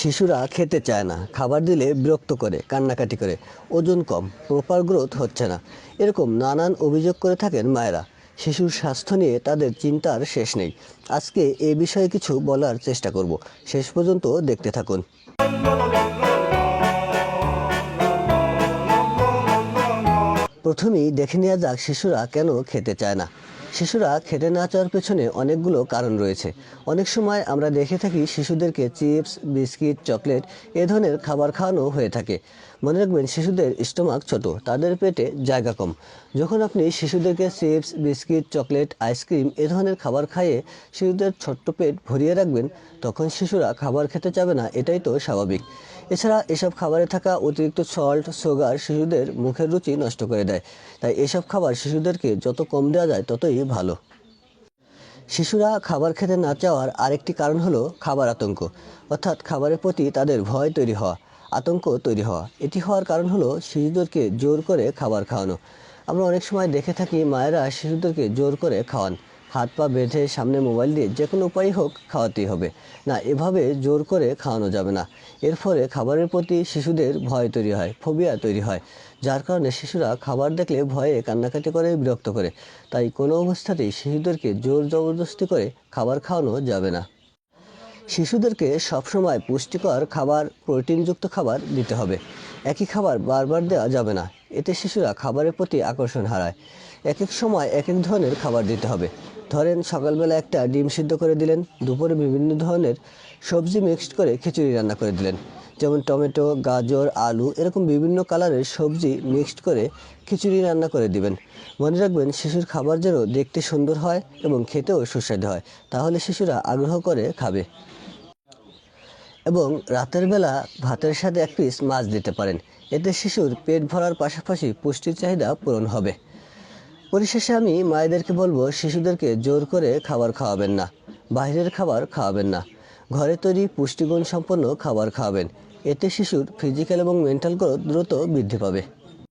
শিশুরা খেতে চায় না, খাবার দিলে বিরক্ত করে, কান্নাকাটি করে। ওজন কম প্রপার গ্রোথ হচ্ছে না। এরকম নানান অভিযোগ করে থাকেন মায়েরা। শিশুর স্বাস্থ্য নিয়ে তাদের চিন্তার শেষ নেই। আজকে এ বিষয়ে কিছু বলার চেষ্টা করব। শেষ পর্যন্ত দেখতে থাকুন। প্রথমেই দেখে নেওয়া যাক শিশুরা কেন খেতে চায় না। শিশুরা খেতে না চাওয়ার পেছনে অনেকগুলো কারণ রয়েছে। অনেক সময় আমরা দেখে থাকি শিশুদেরকে চিপস, বিস্কিট, চকলেট এ ধরনের খাবার খাওয়ানো হয়ে থাকে। মনে রাখবেন শিশুদের স্টোমাক ছোট, তাদের পেটে জায়গা কম। যখন আপনি শিশুদেরকে chips, biscuit, chocolate, ice cream এ ধরনের খাবার খাইয়ে শিশুদের ছোট্ট পেট ভরিয়ে রাখবেন, তখন শিশুরা খাবার খেতে চাবে না, এটাই তো স্বাভাবিক। এছাড়া এসব খাবারে থাকা অতিরিক্ত সল্ট সুগার শিশুদের মুখের রুচি নষ্ট করে দেয়। তাই এসব খাবার শিশুদেরকে যত কম দেওয়া যায়, ততই ভালো। শিশুরা খাবার খেতে না চাওয়ার আরেকটি কারণ হলো খাবার আতঙ্ক। অর্থাৎ খাবারের প্রতি তাদের ভয় তৈরি হওয়া, আতঙ্ক তৈরি হওয়া। এটি হওয়ার কারণ হলো শিশুদেরকে জোর করে খাবার খাওয়ানো। আমরা অনেক সময় দেখে থাকি মায়েরা শিশুদেরকে জোর করে খাওয়ান। হাত পা বেঁধে সামনে মোবাইল দিয়ে যে কোনো উপায় হোক খাওয়াতেই হবে। না, এভাবে জোর করে খাওয়ানো যাবে না। এর ফলে খাবারের প্রতি শিশুদের ভয় তৈরি হয়, ফোবিয়া তৈরি হয়। যার কারণে শিশুরা খাবার দেখলে ভয়ে কান্নাকাটি করে, বিরক্ত করে। তাই কোনো অবস্থাতেই শিশুদেরকে জোর জবরদস্তি করে খাবার খাওয়ানো যাবে না। শিশুদেরকে সবসময় পুষ্টিকর খাবার, প্রোটিনযুক্ত খাবার দিতে হবে। একই খাবার বারবার দেওয়া যাবে না। এতে শিশুরা খাবারের প্রতি আকর্ষণ হারায়। এক এক সময় এক এক ধরনের খাবার দিতে হবে। ধরেন সকালবেলা একটা ডিম সিদ্ধ করে দিলেন, দুপুরে বিভিন্ন ধরনের সবজি মিক্সড করে খিচুড়ি রান্না করে দিলেন। যেমন টমেটো, গাজর, আলু, এরকম বিভিন্ন কালারের সবজি মিক্সড করে খিচুড়ি রান্না করে দিবেন। মনে রাখবেন, শিশুর খাবার যেন দেখতে সুন্দর হয় এবং খেতেও সুস্বাদু হয়, তাহলে শিশুরা আগ্রহ করে খাবে। এবং রাতের বেলা ভাতের সাথে এক পিস মাছ দিতে পারেন। এতে শিশুর পেট ভরার পাশাপাশি পুষ্টির চাহিদা পূরণ হবে। পরিশেষে আমি মায়েদেরকে বলব, শিশুদেরকে জোর করে খাবার খাওয়াবেন না। বাইরের খাবার খাওয়াবেন না। ঘরে তৈরি পুষ্টিগুণ সম্পন্ন খাবার খাওয়াবেন। এতে শিশুর ফিজিক্যাল এবং মেন্টাল গ্রোথ দ্রুত বৃদ্ধি পাবে।